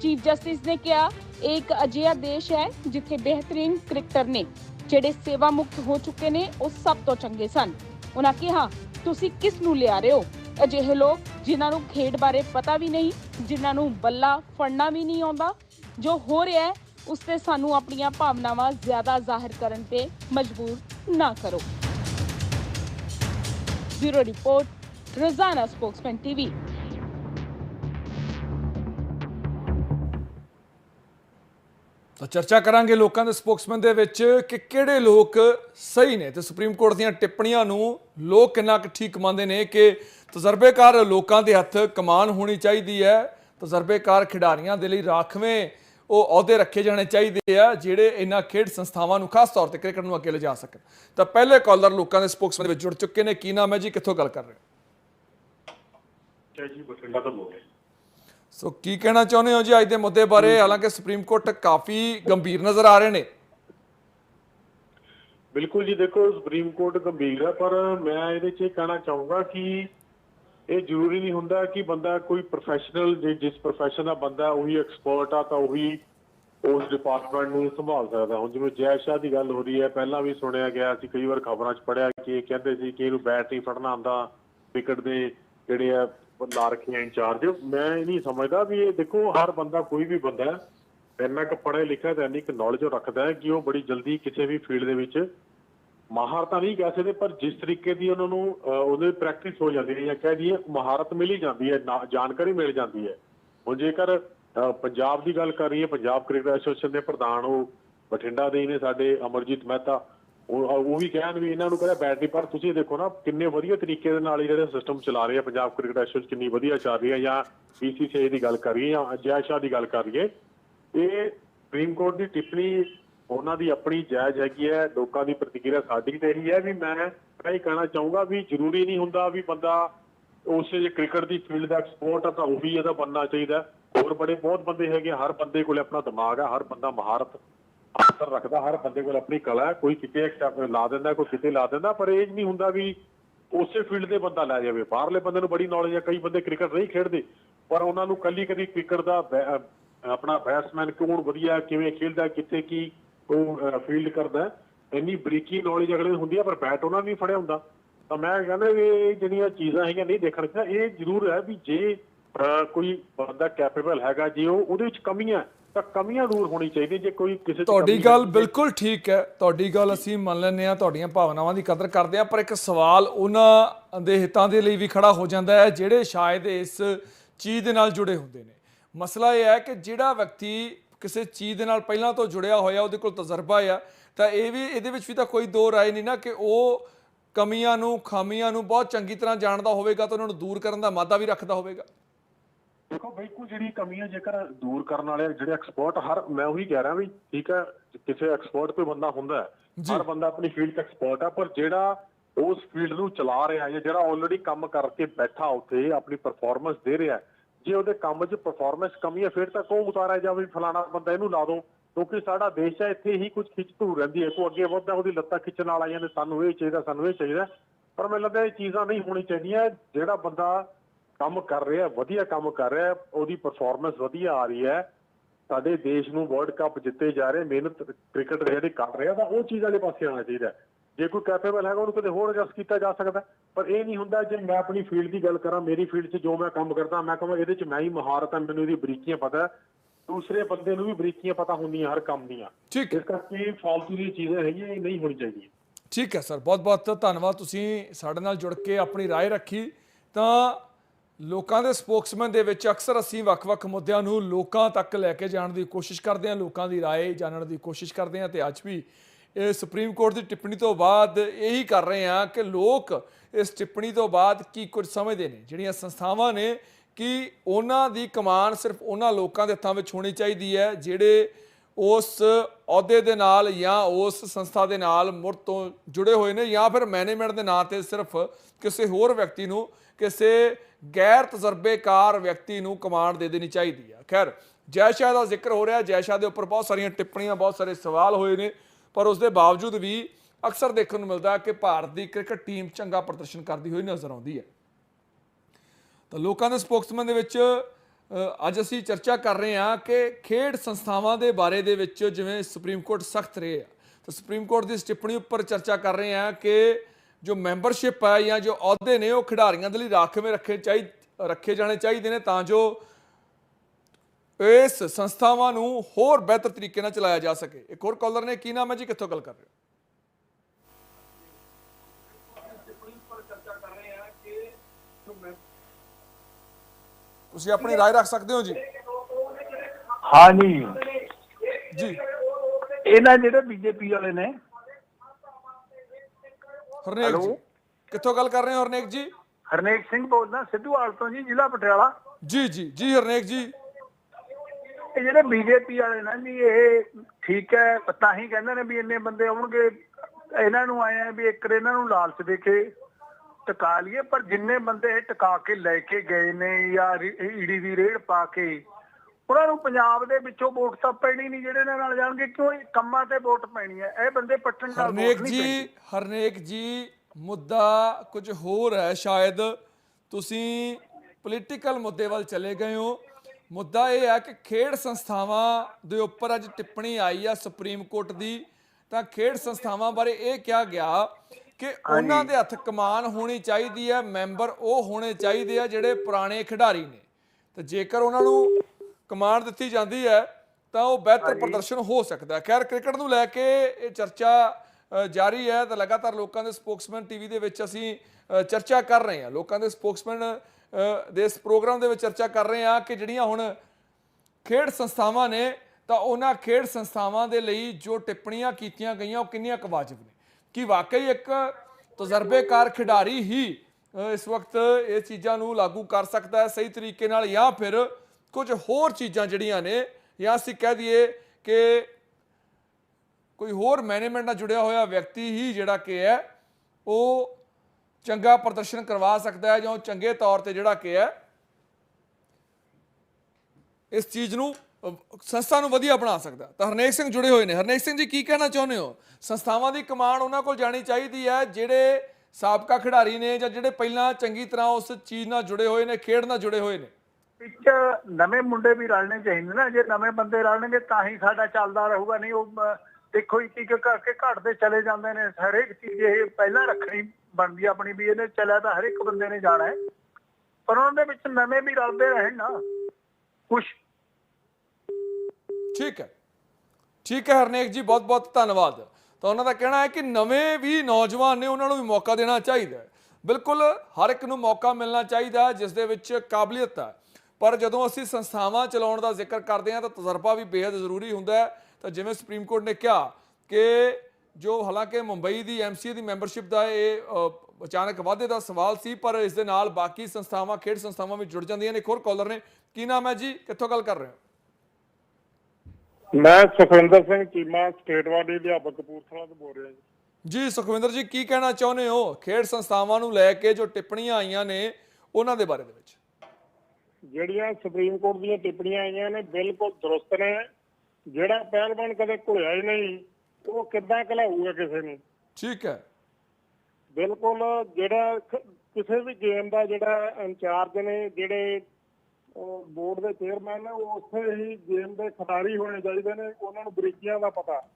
ਚੀਫ ਜਸਟਿਸ ਨੇ ਕਿਹਾ ਇਹ ਇੱਕ ਅਜਿਹਾ ਦੇਸ਼ ਹੈ ਜਿੱਥੇ ਬਿਹਤਰੀਨ ਕ੍ਰਿਕਟਰ ਨੇ ਜਿਹੜੇ ਸੇਵਾ ਮੁਕਤ ਹੋ ਚੁੱਕੇ ਨੇ, ਉਹ ਸਭ ਤੋਂ ਚੰਗੇ ਸਨ। ਉਹਨਾਂ ਕਿਹਾ, ਤੁਸੀਂ ਕਿਸ ਨੂੰ ਲਿਆ ਰਹੇ ਹੋ? ਅਜਿਹੇ ਲੋਕ ਜਿਨ੍ਹਾਂ ਨੂੰ ਖੇਡ ਬਾਰੇ ਪਤਾ ਵੀ ਨਹੀਂ, ਜਿਨ੍ਹਾਂ ਨੂੰ ਬੱਲਾ ਫੜਨਾ ਵੀ ਨਹੀਂ ਆਉਂਦਾ, ਜੋ ਹੋ ਰਿਹਾ ਹੈ, ਉਸ ਤੇ ਸਾਨੂੰ ਆਪਣੀਆਂ ਭਾਵਨਾਵਾਂ ਜ਼ਿਆਦਾ ਜ਼ਾਹਿਰ ਕਰਨ ਤੇ ਮਜਬੂਰ ਨਾ ਕਰੋ। Bureau report, Rozana spokesman TV. ਤਾਂ ਚਰਚਾ ਕਰਾਂਗੇ ਲੋਕਾਂ ਦੇ ਸਪੋਕਸਮੈਨ ਦੇ ਵਿੱਚ ਕਿ ਕਿਹੜੇ ਲੋਕ ਸਹੀ ਨੇ। ਤੇ ਸੁਪਰੀਮ ਕੋਰਟ ਦੀਆਂ ਟਿੱਪਣੀਆਂ ਨੂੰ ਲੋਕ ਕਿੰਨਾ ਕੁ ਠੀਕ ਮੰਨਦੇ ਨੇ ਕਿ ਤਜਰਬੇਕਾਰ ਲੋਕਾਂ ਦੇ ਹੱਥ ਕਮਾਨ ਹੋਣੀ ਚਾਹੀਦੀ ਹੈ। ਤਜਰਬੇਕਾਰ ਖਿਡਾਰੀਆਂ ਦੇ ਲਈ ਰਾਖਵੇਂ ਉਹ ਅਹੁਦੇ ਰੱਖੇ ਜਾਣੇ ਚਾਹੀਦੇ ਆ, ਜਿਹੜੇ ਇਹਨਾਂ ਖੇਡ ਸੰਸਥਾਵਾਂ ਨੂੰ ਖਾਸ ਤੌਰ ਤੇ ਕ੍ਰਿਕਟ ਨੂੰ ਅੱਗੇ ਲਿਜਾ ਸਕਣ। ਤਾਂ ਪਹਿਲੇ ਕਾਲਰ ਲੋਕਾਂ ਦੇ ਸਪੋਕਸਮੈਨ ਦੇ ਵਿੱਚ ਜੁੜ ਚੁੱਕੇ ਨੇ। ਕੀ ਨਾਮ ਹੈ ਜੀ? ਕਿੱਥੋਂ ਗੱਲ ਕਰ ਰਹੇ ਹੋ? ਜੀ ਬਠਿੰਡਾ ਤੋਂ ਬੋਲ ਰਹੇ ਸੋ ਕੀ ਕਹਿਣਾ ਚਾਹੁੰਦੇ ਹੋ ਜੀ ਅੱਜ ਦੇ ਮੁੱਦੇ ਬਾਰੇ? ਹਾਲਾਂਕਿ ਸੁਪਰੀਮ ਕੋਰਟ ਕਾਫੀ ਗੰਭੀਰ ਨਜ਼ਰ ਆ ਰਹੇ ਨੇ। ਬਿਲਕੁਲ ਜੀ ਦੇਖੋ ਸੁਪਰੀਮ ਕੋਰਟ ਗੰਭੀਰ ਹੈ ਪਰ ਮੈਂ ਇਹਦੇ 'ਚ ਇਹ ਕਹਿਣਾ ਚਾਹੂੰਗਾ ਕਿ ਇਹ ਜ਼ਰੂਰੀ ਨਹੀਂ ਹੁੰਦਾ ਕਿ ਬੰਦਾ ਕੋਈ ਪ੍ਰੋਫੈਸ਼ਨਲ ਜਿਸ ਪ੍ਰੋਫੈਸ਼ਨ ਦਾ ਬੰਦਾ ਉਹੀ ਐਕਸਪਰਟ ਆ ਤਾਂ ਉਹੀ ਉਸ ਡਿਪਾਰਟਮੈਂਟ ਨੂੰ ਸੰਭਾਲ ਸਕਦਾ। ਹੁਣ ਜਿਵੇਂ ਜੈ ਸ਼ਾਹ ਦੀ ਗੱਲ ਹੋ ਰਹੀ ਹੈ ਪਹਿਲਾਂ ਵੀ ਸੁਣਿਆ ਗਿਆ ਸੀ ਕਈ ਵਾਰ ਖਬਰਾਂ 'ਚ ਪੜਿਆ ਕਿ ਇਹ ਕਹਿੰਦੇ ਸੀ ਕਿ ਇਹਨੂੰ ਬੈਟ ਨਹੀਂ ਫੜਨਾ ਆਉਂਦਾ ਕ੍ਰਿਕਟ ਦੇ ਜਿਹੜੇ ਆ ਲਾ ਰੱਖੇ ਇੰਚਾਰਜ ਮੈਂ ਇਹ ਨਹੀਂ ਸਮਝਦਾ ਵੀ ਇਹ ਦੇਖੋ, ਹਰ ਬੰਦਾ ਕੋਈ ਵੀ ਬੰਦਾ ਹੈ, ਇੰਨਾ ਕੁ ਪੜ੍ਹਿਆ ਲਿਖਿਆ ਤੇ ਇੰਨੀ ਕੁ ਨੌਲੇਜ ਰੱਖਦਾ ਹੈ ਕਿ ਉਹ ਬੜੀ ਜਲਦੀ ਕਿਸੇ ਵੀ ਫੀਲਡ ਦੇ ਵਿੱਚ ਮਾਹਰ ਤਾਂ ਨਹੀਂ ਕਹਿ ਸਕਦੇ, ਪਰ ਜਿਸ ਤਰੀਕੇ ਦੀ ਉਹਨਾਂ ਨੂੰ ਉਹਦੇ ਪ੍ਰੈਕਟਿਸ ਹੋ ਜਾਂਦੀ ਹੈ ਜਾਂ ਕਹਿ ਦਈਏ ਮਹਾਰਤ ਮਿਲ ਜਾਂਦੀ ਹੈ, ਨਾ- ਜਾਣਕਾਰੀ ਮਿਲ ਜਾਂਦੀ ਹੈ। ਹੁਣ ਜੇਕਰ ਪੰਜਾਬ ਦੀ ਗੱਲ ਕਰ ਰਹੀ ਹੈ ਪੰਜਾਬ ਕ੍ਰਿਕਟ ਐਸੋਸੀਏਸ਼ਨ ਦੇ ਪ੍ਰਧਾਨ ਉਹ ਬਠਿੰਡਾ ਦੇ ਹੀ ਨੇ ਸਾਡੇ ਅਮਰਜੀਤ ਮਹਿਤਾ। ਉਹ ਉਹ ਵੀ ਕਹਿਣ ਵੀ ਇਹਨਾਂ ਨੂੰ ਕਹਿੰਦਾ ਬੈਟ ਪਰ ਤੁਸੀਂ ਦੇਖੋ ਨਾ ਕਿੰਨੇ ਵਧੀਆ ਤਰੀਕੇ ਦੇ ਨਾਲ ਜਿਹੜੇ ਸਿਸਟਮ ਚਲਾ ਰਹੇ ਆ। ਪੰਜਾਬ ਕ੍ਰਿਕਟ ਐਸੋਸੀਏਸ਼ਨ ਕਿੰਨੀ ਵਧੀਆ ਚੱਲ ਰਹੀ ਹੈ ਜਾਂ ਬੀਸੀਸੀਆਈ ਦੀ ਗੱਲ ਕਰੀਏ ਜਾਂ ਜੈ ਸ਼ਾਹ ਦੀ ਗੱਲ ਕਰੀਏ ਇਹ ਸੁਪਰੀਮ ਕੋਰਟ ਦੀ ਟਿੱਪਣੀ ਉਹਨਾਂ ਦੀ ਆਪਣੀ ਜਾਇਜ਼ ਹੈਗੀ ਹੈ ਲੋਕਾਂ ਦੀ ਪ੍ਰਤੀਕਿਰਿਆ ਸਾਡੀ ਤੇ ਇਹੀ ਹੈ ਵੀ ਮੈਂ ਇਹ ਕਹਿਣਾ ਚਾਹੂੰਗਾ ਵੀ ਜ਼ਰੂਰੀ ਨਹੀਂ ਹੁੰਦਾ ਵੀ ਬੰਦਾ ਉਸੇ ਜੇ ਕ੍ਰਿਕਟ ਦੀ ਫੀਲਡ ਦਾ ਐਕਸਪੋਰਟ ਆ ਤਾਂ ਉਹ ਵੀ ਇਹਦਾ ਬੰਨਣਾ ਚਾਹੀਦਾ। ਹੋਰ ਬੜੇ ਬਹੁਤ ਬੰਦੇ ਹੈਗੇ ਆ, ਹਰ ਬੰਦੇ ਕੋਲ ਆਪਣਾ ਦਿਮਾਗ ਹੈ ਹਰ ਬੰਦਾ ਮਹਾਰਤ ਅਸਰ ਰੱਖਦਾ ਹਰ ਬੰਦੇ ਕੋਲ ਆਪਣੀ ਕਲਾ ਹੈ ਕੋਈ ਕਿਤੇ ਲਾ ਦਿੰਦਾ ਕੋਈ ਕਿਤੇ ਲਾ ਦਿੰਦਾ ਪਰ ਇਹ ਨਹੀਂ ਹੁੰਦਾ ਵੀ ਉਸੇ ਫੀਲਡ ਦੇ ਬੰਦਾ ਲੈ ਜਾਵੇ। ਬਾਹਰਲੇ ਬੰਦੇ ਨੂੰ ਬੜੀ ਨੌਲੇਜ ਹੈ ਕਈ ਬੰਦੇ ਕ੍ਰਿਕਟ ਨਹੀਂ ਖੇਡਦੇ ਪਰ ਉਹਨਾਂ ਨੂੰ ਕੱਲੀ ਕਦੀ ਕ੍ਰਿਕਟ ਦਾ ਆਪਣਾ ਬੈਟਸਮੈਨ ਕੌਣ ਵਧੀਆ ਕਿਵੇਂ ਖੇਡਦਾ ਕਿੱਥੇ ਕੀ ਉਹ ਫੀਲਡ ਕਰਦਾ ਇੰਨੀ ਬਰੀਕੀ ਨੌਲੇਜ ਅਗਲੇ ਨੂੰ ਹੁੰਦੀ ਹੈ ਪਰ ਬੈਟ ਉਹਨਾਂ ਨੇ ਨਹੀਂ ਫੜਿਆ ਹੁੰਦਾ। ਤਾਂ ਮੈਂ ਕਹਿੰਦਾ ਵੀ ਇਹ ਜਿਹੜੀਆਂ ਚੀਜ਼ਾਂ ਹੈਗੀਆਂ ਨਹੀਂ ਦੇਖਣ ਚਾਹੀਦਾ ਇਹ ਜ਼ਰੂਰ ਹੈ ਵੀ ਜੇ ਅਹ ਕੋਈ ਬੰਦਾ ਕੈਪੇਬਲ ਹੈਗਾ ਜੇ ਉਹ ਉਹਦੇ ਵਿੱਚ ਕਮੀਆਂ ਹੈ, ਤਾਂ ਕਮੀਆਂ ਦੂਰ ਹੋਣੀ ਚਾਹੀਦੀ ਜੇ ਕੋਈ ਕਿਸੇ ਤੁਹਾਡੀ ਗੱਲ ਬਿਲਕੁਲ ਠੀਕ ਹੈ। ਤੁਹਾਡੀ ਗੱਲ ਅਸੀਂ ਮੰਨ ਲੈਂਦੇ ਹਾਂ ਤੁਹਾਡੀਆਂ ਭਾਵਨਾਵਾਂ ਦੀ ਕਦਰ ਕਰਦੇ ਹਾਂ ਪਰ ਇੱਕ ਸਵਾਲ ਉਹਨਾਂ ਦੇ ਹਿੱਤਾਂ ਦੇ ਲਈ ਵੀ ਖੜਾ ਹੋ ਜਾਂਦਾ ਹੈ ਜਿਹੜੇ ਸ਼ਾਇਦ ਇਸ ਚੀਜ਼ ਦੇ ਨਾਲ ਜੁੜੇ ਹੁੰਦੇ ਨੇ। ਮਸਲਾ ਇਹ ਹੈ ਕਿ ਜਿਹੜਾ ਵਿਅਕਤੀ ਕਿਸੇ ਚੀਜ਼ ਦੇ ਨਾਲ ਪਹਿਲਾਂ ਤੋਂ ਜੁੜਿਆ ਹੋਇਆ ਉਹਦੇ ਕੋਲ ਤਜਰਬਾ ਆ ਤਾਂ ਇਹ ਵੀ ਇਹਦੇ ਵਿੱਚ ਵੀ ਤਾਂ ਕੋਈ ਦੋ ਰਾਏ ਨਹੀਂ ਨਾ ਕਿ ਉਹ ਕਮੀਆਂ ਨੂੰ ਖਾਮੀਆਂ ਨੂੰ ਬਹੁਤ ਚੰਗੀ ਤਰ੍ਹਾਂ ਜਾਣਦਾ ਹੋਵੇਗਾ ਤਾਂ ਉਹਨਾਂ ਨੂੰ ਦੂਰ ਕਰਨ ਦਾ ਮਾਦਾ ਵੀ ਰੱਖਦਾ ਹੋਵੇਗਾ। ਦੇਖੋ ਬਿਲਕੁਲ ਜਿਹੜੀ ਕਮੀਆਂ ਜੇਕਰ ਦੂਰ ਕਰਨ ਵਾਲੇ ਜਿਹੜੇ ਐਕਸਪਰਟ ਹਰ ਮੈਂ ਉਹੀ ਕਹਿ ਰਿਹਾ ਵੀ ਠੀਕ ਹੈ ਕਿਸੇ ਐਕਸਪਰਟ ਕੋਈ ਬੰਦਾ ਹੁੰਦਾ ਹੈ। ਹਰ ਬੰਦਾ ਆਪਣੀ ਫੀਲਡ 'ਚ ਐਕਸਪਰਟ ਆ ਪਰ ਜਿਹੜਾ ਉਸ ਫੀਲਡ ਨੂੰ ਚਲਾ ਰਿਹਾ ਜਾਂ ਜਿਹੜਾ ਆਲਰੇਡੀ ਕੰਮ ਕਰਕੇ ਬੈਠਾ ਉੱਥੇ ਆਪਣੀ ਪਰਫਾਰਮੈਂਸ ਦੇ ਰਿਹਾ ਜੇ ਉਹਦੇ ਕੰਮ 'ਚ ਪਰਫਾਰਮੈਂਸ ਕਮੀ ਹੈ ਫਿਰ ਤਾਂ ਕੋ ਉਤਾਰਿਆ ਜਾਵੇ ਵੀ ਫਲਾਣਾ ਬੰਦਾ ਇਹਨੂੰ ਲਾ ਦੋ ਕਿਉਂਕਿ ਸਾਡਾ ਦੇਸ਼ ਹੈ ਇੱਥੇ ਹੀ ਕੁਝ ਖਿੱਚ ਧੂ ਰਹਿੰਦੀ ਹੈ ਕੋ ਅੱਗੇ ਵਧਦਾ ਉਹਦੀ ਲੱਤਾਂ ਖਿੱਚਣ ਵਾਲਾ ਜਾਂਦੇ ਸਾਨੂੰ ਇਹ ਚਾਹੀਦਾ ਸਾਨੂੰ ਇਹ ਚਾਹੀਦਾ ਪਰ ਮੈਨੂੰ ਲੱਗਦਾ ਇਹ ਚੀਜ਼ਾਂ ਨਹੀਂ ਹੋਣੀ ਚਾਹੀਦੀਆਂ ਜਿਹੜਾ ਬੰਦਾ ਕੰਮ ਕਰ ਰਿਹਾ ਵਧੀਆ ਕੰਮ ਕਰ ਰਿਹਾ ਉਹਦੀ ਪਰਫਾਰਮੈਂਸ ਵਧੀਆ ਆ ਰਹੀ ਹੈ ਸਾਡੇ ਦੇਸ਼ ਨੂੰ ਵਰਲਡ ਕੱਪ ਜਿੱਤੇ ਜਾ ਰਹੇ ਮਿਹਨਤ ਕ੍ਰਿਕਟ ਜਿਹੜੇ ਕਰ ਰਿਹਾ ਤਾਂ ਉਹ ਚੀਜ਼ ਵਾਲੇ ਪਾਸੇ ਆਉਣਾ ਚਾਹੀਦਾ ਹੈ। ਜੇ ਕੋਈ ਕੈਪੇਬਲ ਹੈਗਾ ਉਹਨੂੰ ਕਦੇ ਹੋਰ ਐਡਜਸਟ ਕੀਤਾ ਜਾ ਸਕਦਾ ਹੈ। ਪਰ ਇਹ ਨਹੀਂ ਹੁੰਦਾ ਜੇ ਮੈਂ ਆਪਣੀ ਫੀਲਡ ਦੀ ਗੱਲ ਕਰਾਂ ਮੇਰੀ ਫੀਲਡ 'ਚ ਜੋ ਮੈਂ ਕੰਮ ਕਰਦਾ ਮੈਂ ਕਹਾਂ ਇਹਦੇ 'ਚ ਮੈਂ ਹੀ ਮਹਾਰਤ ਹੈ ਮੈਨੂੰ ਇਹਦੀ ਬਰੀਕੀਆਂ ਪਤਾ ਹੈ ਦੂਸਰੇ ਬੰਦੇ ਨੂੰ ਵੀ ਬਰੀਕੀਆਂ ਪਤਾ ਹੁੰਦੀਆਂ ਹਰ ਕੰਮ ਦੀਆਂ ਠੀਕ ਹੈ ਇਸ ਕਰਕੇ ਫਾਲਤੂ ਦੀਆਂ ਚੀਜ਼ਾਂ ਹੈਗੀਆਂ ਇਹ ਨਹੀਂ ਹੋਣੀ ਚਾਹੀਦੀਆਂ ਠੀਕ ਹੈ ਸਰ ਬਹੁਤ ਬਹੁਤ ਧੰਨਵਾਦ ਤੁਸੀਂ ਸਾਡੇ ਨਾਲ ਜੁੜ ਕੇ ਆਪਣੀ رائے ਰੱਖੀ ਤਾਂ ਲੋਕਾਂ ਦੇ ਸਪੋਕਸਮੈਨ ਦੇ ਵਿੱਚ ਅਕਸਰ ਅਸੀਂ ਵੱਖ-ਵੱਖ ਮੁੱਦਿਆਂ ਨੂੰ ਲੋਕਾਂ ਤੱਕ ਲੈ ਕੇ ਜਾਣ ਦੀ ਕੋਸ਼ਿਸ਼ ਕਰਦੇ ਹਾਂ ਲੋਕਾਂ ਦੀ رائے ਜਾਣਨ ਦੀ ਕੋਸ਼ਿਸ਼ ਕਰਦੇ ਹਾਂ ਤੇ ਅੱਜ ਵੀ ਇਹ ਸੁਪਰੀਮ ਕੋਰਟ ਦੀ ਟਿੱਪਣੀ ਤੋਂ ਬਾਅਦ ਇਹੀ ਕਰ ਰਹੇ ਹਾਂ ਕਿ ਲੋਕ ਇਸ ਟਿੱਪਣੀ ਤੋਂ ਬਾਅਦ ਕੀ ਕੁਝ ਸਮਝਦੇ ਨੇ ਜਿਹੜੀਆਂ ਸੰਸਥਾਵਾਂ ਨੇ ਕਿ ਉਹਨਾਂ ਦੀ ਕਮਾਨ ਸਿਰਫ ਉਹਨਾਂ ਲੋਕਾਂ ਦੇ ਹੱਥਾਂ ਵਿੱਚ ਹੋਣੀ ਚਾਹੀਦੀ ਹੈ ਜਿਹੜੇ ਉਸ ਅਹੁਦੇ ਦੇ ਨਾਲ ਜਾਂ ਉਸ ਸੰਸਥਾ ਦੇ ਨਾਲ ਮੁੜ ਤੋਂ ਜੁੜੇ ਹੋਏ ਨੇ ਜਾਂ ਫਿਰ ਮੈਨੇਜਮੈਂਟ ਦੇ ਨਾਂ ਤੇ ਸਿਰਫ ਕਿਸੇ ਹੋਰ ਵਿਅਕਤੀ ਨੂੰ ਕਿਸੇ ਗੈਰ ਤਜਰਬੇਕਾਰ ਵਿਅਕਤੀ ਨੂੰ ਕਮਾਂਡ ਦੇ ਦੇਣੀ ਚਾਹੀਦੀ ਹੈ ਖੈਰ ਜੈਸ਼ਾਹ ਦਾ ਜ਼ਿਕਰ ਹੋ ਰਿਹਾ ਜੈਸ਼ਾਹ ਦੇ ਉੱਪਰ ਬਹੁਤ ਸਾਰੀਆਂ ਟਿੱਪਣੀਆਂ, ਬਹੁਤ ਸਾਰੇ ਸਵਾਲ ਹੋਏ ਨੇ, ਪਰ ਉਸ ਦੇ ਬਾਵਜੂਦ ਵੀ ਅਕਸਰ ਦੇਖਣ ਨੂੰ ਮਿਲਦਾ ਕਿ ਭਾਰਤ ਦੀ ਕ੍ਰਿਕਟ ਟੀਮ ਚੰਗਾ ਪ੍ਰਦਰਸ਼ਨ ਕਰਦੀ ਹੋਈ ਨਜ਼ਰ ਆਉਂਦੀ ਹੈ ਤਾਂ ਲੋਕਾਂ ਦੇ ਸਪੋਕਸਮੈਨ ਦੇ ਵਿੱਚ ਅੱਜ ਅਸੀਂ ਚਰਚਾ ਕਰ ਰਹੇ ਹਾਂ ਕਿ ਖੇਡ ਸੰਸਥਾਵਾਂ ਦੇ ਬਾਰੇ ਦੇ ਵਿੱਚ ਜਿਵੇਂ ਸੁਪਰੀਮ ਕੋਰਟ ਸਖਤ ਰਹੇ ਆ। ਤਾਂ ਸੁਪਰੀਮ ਕੋਰਟ ਦੀ ਇਸ ਟਿੱਪਣੀ ਉੱਪਰ ਚਰਚਾ ਕਰ ਰਹੇ ਹਾਂ ਕਿ ਜੋ ਮੈਂਬਰਸ਼ਿਪ ਹੈ ਜਾਂ ਜੋ ਅਹੁਦੇ ਨੇ ਉਹ ਖਿਡਾਰੀਆਂ ਦੇ ਲਈ ਰਾਖਵੇਂ ਰੱਖੇ ਚਾਹੀ ਰੱਖੇ ਜਾਣੇ ਚਾਹੀਦੇ ਨੇ ਤਾਂ ਜੋ ਇਸ ਸੰਸਥਾਵਾਂ ਨੂੰ ਹੋਰ ਬਿਹਤਰ ਤਰੀਕੇ ਨਾਲ ਚਲਾਇਆ ਜਾ ਸਕੇ ਇੱਕ ਹੋਰ ਕਾਲਰ ਨੇ ਕੀ ਨਾਮ ਹੈ ਜੀ ਕਿੱਥੋਂ ਗੱਲ ਕਰ ਰਹੇ ਹੋ ਤੁਸੀਂ ਆਪਣੀ رائے ਰੱਖ ਸਕਦੇ ਹੋ ਜੀ ਹਾਂ ਜੀ ਜੀ ਇਹਨਾਂ ਜਿਹੜੇ ਬੀਜੇਪੀ ਵਾਲੇ ਨੇ ਹਰਨੇਕ ਜੀ। ਕਿੱਥੋਂ ਗੱਲ ਕਰ ਰਹੇ ਹੋ ਹਰਨੇਕ ਜੀ? ਹਰਨੇਕ ਸਿੰਘ ਬੋਲਦਾ ਸਿੱਧੂਵਾਲ ਤੋਂ ਜੀ ਜ਼ਿਲ੍ਹਾ ਪਟਿਆਲਾ। ਜੀ ਜੀ ਜੀ ਹਰਨੇਕ ਜੀ। ਇਹ ਜਿਹੜੇ ਬੀਜੇਪੀ ਵਾਲੇ ਨੇ ਜੀ ਇਹ ਠੀਕ ਹੈ ਤਾਂ ਹੀ ਕਹਿੰਦੇ ਨੇ ਵੀ ਇੰਨੇ ਬੰਦੇ ਆਉਣਗੇ। ਇਹਨਾਂ ਨੂੰ ਆਏ ਆ ਵੀ ਇੱਕ ਇਹਨਾਂ ਨੂੰ ਲਾਲਚ ਦੇ ਕੇ ਟਿਕਾ ਲਈਏ ਪਰ ਜਿੰਨੇ ਬੰਦੇ ਇਹ ਟਿਕਾ ਕੇ ਲੈ ਕੇ ਗਏ ਨੇ ਜਾਂ ਈਡੀ ਦੀ ਰੇਡ ਪਾ ਕੇ ਉਹਨਾਂ ਨੂੰ ਪੰਜਾਬ ਦੇ ਵਿੱਚੋਂ ਵੋਟ ਤਾਂ ਪੈਣੀ ਨਹੀਂ ਜਿਹੜੇ ਇਹਨਾਂ ਨਾਲ ਜਾਣਗੇ ਕਿਉਂ ਇਹ ਕੰਮਾਂ ਤੇ ਵੋਟ ਪੈਣੀ ਹੈ? ਇਹ ਬੰਦੇ ਪੱਟਣ ਨਾਲ ਵੋਟ ਹਰਨੇਕ ਨਹੀਂ ਜੀ ਹਰਨੇਕ ਜੀ ਮੁੱਦਾ ਕੁਝ ਹੋਰ ਹੈ ਸ਼ਾਇਦ। ਤੁਸੀਂ ਪੋਲੀਟੀਕਲ ਮੁੱਦੇ ਵੱਲ ਚਲੇ ਗਏ ਹੋ। ਮੁੱਦਾ ਇਹ ਹੈ ਕਿ ਖੇਡ ਸੰਸਥਾਵਾਂ ਦੇ ਉੱਪਰ ਅੱਜ ਟਿੱਪਣੀ ਆਈ ਆ ਸੁਪਰੀਮ ਕੋਰਟ ਦੀ। ਤਾਂ ਖੇਡ ਸੰਸਥਾਵਾਂ ਬਾਰੇ ਇਹ ਕਿਹਾ ਗਿਆ ਕਿ ਉਹਨਾਂ ਦੇ ਹੱਥ ਕਮਾਨ ਹੋਣੀ ਚਾਹੀਦੀ ਹੈ ਮੈਂਬਰ ਉਹ ਹੋਣੇ ਚਾਹੀਦੇ ਆ ਜਿਹੜੇ ਪੁਰਾਣੇ ਖਿਡਾਰੀ ਨੇ। ਤੇ ਜੇਕਰ ਉਹਨਾਂ ਨੂੰ ਕਮਾਂਡ ਦਿੱਤੀ ਜਾਂਦੀ ਹੈ ਤਾਂ ਉਹ ਬਿਹਤਰ ਪ੍ਰਦਰਸ਼ਨ ਹੋ ਸਕਦਾ ਹੈ। ਖੈਰ ਕ੍ਰਿਕਟ ਨੂੰ ਲੈ ਕੇ ਇਹ ਚਰਚਾ ਜਾਰੀ ਹੈ ਤਾਂ ਲਗਾਤਾਰ ਲੋਕਾਂ ਦੇ ਸਪੋਕਸਮੈਨ ਟੀਵੀ ਦੇ ਵਿੱਚ ਅਸੀਂ ਚਰਚਾ ਕਰ ਰਹੇ ਹਾਂ। ਲੋਕਾਂ ਦੇ ਸਪੋਕਸਮੈਨ ਦੇ ਇਸ ਪ੍ਰੋਗਰਾਮ ਦੇ ਵਿੱਚ ਚਰਚਾ ਕਰ ਰਹੇ ਹਾਂ ਕਿ ਜਿਹੜੀਆਂ ਹੁਣ ਖੇਡ ਸੰਸਥਾਵਾਂ ਨੇ ਤਾਂ ਉਹਨਾਂ ਖੇਡ ਸੰਸਥਾਵਾਂ ਦੇ ਲਈ ਜੋ ਟਿੱਪਣੀਆਂ ਕੀਤੀਆਂ ਗਈਆਂ ਉਹ ਕਿੰਨੀਆਂ ਕੁ ਵਾਜਬ ਨੇ? ਕੀ ਵਾਕਈ ਇੱਕ ਤਜਰਬੇਕਾਰ ਖਿਡਾਰੀ ਹੀ ਇਸ ਵਕਤ ਇਹ ਚੀਜ਼ਾਂ ਨੂੰ ਲਾਗੂ ਕਰ ਸਕਦਾ ਹੈ ਸਹੀ ਤਰੀਕੇ ਨਾਲ ਜਾਂ ਫਿਰ ਕੁਝ ਹੋਰ ਚੀਜ਼ਾਂ ਜਿਹੜੀਆਂ ਨੇ, ਜਾਂ ਅਸੀਂ ਕਹਿ ਦਈਏ ਕਿ ਕੋਈ ਹੋਰ ਮੈਨੇਜਮੈਂਟ ਨਾਲ ਜੁੜਿਆ ਹੋਇਆ ਵਿਅਕਤੀ ਹੀ ਜਿਹੜਾ ਕਿ ਹੈ, ਉਹ ਚੰਗਾ ਪ੍ਰਦਰਸ਼ਨ ਕਰਵਾ ਸਕਦਾ ਹੈ ਜਾਂ ਉਹ ਚੰਗੇ ਤੌਰ ਤੇ ਜਿਹੜਾ ਕਿ ਹੈ, ਇਸ ਚੀਜ਼ ਨੂੰ, ਸੰਸਥਾ ਨੂੰ ਵਧੀਆ ਬਣਾ ਸਕਦਾ। ਤਾਂ ਹਰਨੇਕ ਸਿੰਘ ਜੁੜੇ ਹੋਏ ਨੇ। ਹਰਨੇਕ ਸਿੰਘ ਜੀ, ਕੀ ਕਹਿਣਾ ਚਾਹੁੰਦੇ ਹੋ? ਸੰਸਥਾਵਾਂ ਦੀ ਕਮਾਂਡ ਉਹਨਾਂ ਕੋਲ ਜਾਣੀ ਚਾਹੀਦੀ ਹੈ, ਜਿਹੜੇ ਸਾਬਕਾ ਖਿਡਾਰੀ ਨੇ ਜਾਂ ਜਿਹੜੇ ਪਹਿਲਾਂ ਚੰਗੀ ਤਰ੍ਹਾਂ ਉਸ ਚੀਜ਼ ਨਾਲ ਜੁੜੇ ਹੋਏ ਨੇ, ਖੇਡ ਨਾਲ ਜੁੜੇ ਹੋਏ ਨੇ? ਵਿੱਚ ਨਵੇਂ ਮੁੰਡੇ ਵੀ ਰਲਣੇ ਚਾਹੀਦੇ ਨਾ ਜੇ ਨਵੇਂ ਬੰਦੇ ਰਲਣਗੇ ਤਾਂ ਹੀ ਸਾਡਾ ਚੱਲਦਾ ਰਹੂਗਾ, ਨਹੀਂ ਉਹ ਦੇਖੋ ਇੱਕ ਇੱਕ ਕਰਕੇ ਘਟਦੇ ਚਲੇ ਜਾਂਦੇ ਨੇ, ਹਰੇਕ ਚੀਜ਼ ਇਹ ਪਹਿਲਾਂ ਰੱਖਣੀ ਬਣਦੀ ਆਪਣੀ ਵੀ ਇਹਨੇ ਚੱਲਿਆ ਤਾਂ ਹਰ ਬੰਦੇ ਨੇ ਜਾਣਾ ਹੈ। ਪਰ ਉਹਨਾਂ ਦੇ ਵਿੱਚ ਨਵੇਂ ਵੀ ਰਲਦੇ ਰਹਿਣ ਨਾ ਕੁਛ ਠੀਕ ਹੈ। ਠੀਕ ਹੈ ਹਰਨੇਕ ਜੀ, ਬਹੁਤ ਬਹੁਤ ਧੰਨਵਾਦ। ਤਾਂ ਉਹਨਾਂ ਦਾ ਕਹਿਣਾ ਹੈ ਕਿ ਨਵੇਂ ਵੀ ਨੌਜਵਾਨ ਨੇ ਉਹਨਾਂ ਨੂੰ ਵੀ ਮੌਕਾ ਦੇਣਾ ਚਾਹੀਦਾ ਹੈ। ਬਿਲਕੁਲ ਹਰ ਇੱਕ ਨੂੰ ਮੌਕਾ ਮਿਲਣਾ ਚਾਹੀਦਾ ਹੈ, ਜਿਸ ਦੇ ਵਿੱਚ ਕਾਬਲੀਅਤ ਹੈ। ਪਰ ਜਦੋਂ ਅਸੀਂ ਸੰਸਥਾਵਾਂ ਚਲਾਉਣ ਦਾ ਜ਼ਿਕਰ ਕਰਦੇ ਹਾਂ ਤਾਂ ਤਜਰਬਾ ਵੀ ਬੇहद ਜ਼ਰੂਰੀ ਹੁੰਦਾ ਹੈ। ਤਾਂ ਜਿਵੇਂ ਸੁਪਰੀਮ ਕੋਰਟ ਨੇ ਕਿਹਾ ਕਿ ਜੋ ਹਾਲਾਂਕਿ ਮੁੰਬਈ ਦੀ ਐਮਸੀਏ ਦੀ ਮੈਂਬਰਸ਼ਿਪ ਦਾ ਇਹ ਅਚਾਨਕ ਵਾਧੇ ਦਾ ਸਵਾਲ ਸੀ ਪਰ ਇਸ ਦੇ ਨਾਲ ਬਾਕੀ ਸੰਸਥਾਵਾਂ ਖੇਡ ਸੰਸਥਾਵਾਂ ਵੀ ਜੁੜ ਜਾਂਦੀਆਂ ਨੇ। ਇੱਕ ਹੋਰ ਕਾਲਰ ਨੇ ਕੀ ਨਾਮ ਹੈ ਜੀ? ਕਿੱਥੋਂ ਗੱਲ ਕਰ ਰਹੇ ਹੋ? ਮੈਂ ਸੁਖਵਿੰਦਰ ਸਿੰਘ ਚੀਮਾ ਸਟੇਟ ਵਾਰਡ ਅਧਿਆਪਕ ਕਪੂਰਥਲਾ ਤੋਂ ਬੋਲ ਰਿਹਾ ਜੀ। ਜੀ ਸੁਖਵਿੰਦਰ ਜੀ ਕੀ ਕਹਿਣਾ ਚਾਹੁੰਦੇ ਹੋ? ਖੇਡ ਸੰਸਥਾਵਾਂ ਨੂੰ ਲੈ ਕੇ ਜੋ ਟਿੱਪਣੀਆਂ ਆਈਆਂ ਨੇ ਉਹਨਾਂ ਦੇ ਬਾਰੇ ਦੇ ਵਿੱਚ। ਜਿਹੜੀਆਂ ਸੁਪਰੀਮ ਕੋਰਟ ਦੀਆਂ ਟਿੱਪਣੀਆਂ ਆਈਆਂ ਨੇ ਬਿਲਕੁਲ ਦਰੁਸਤ ਨੇ ਜਿਹੜਾ ਪਹਿਲਵਾਨ ਕਦੇ ਘੁਲਿਆ ਹੀ ਨਹੀਂ ਉਹ ਕਿੱਦਾਂ ਘਲਾਊਗਾ ਕਿਸੇ ਨੂੰ? ਠੀਕ ਹੈ। ਬਿਲਕੁਲ ਜਿਹੜਾ ਕਿਸੇ ਵੀ ਗੇਮ ਦਾ ਜਿਹੜਾ ਇੰਚਾਰਜ ਨੇ ਜਿਹੜੇ ਬੋਰਡ ਦੇ ਚੇਅਰਮੈਨ ਨੇ ਉਹ ਉੱਥੇ ਹੀ ਗੇਮ ਦੇ ਖਿਡਾਰੀ ਹੋਣੇ ਚਾਹੀਦੇ ਨੇ ਉਹਨਾਂ ਨੂੰ ਬਰੀਕੀਆਂ ਦਾ ਪਤਾ।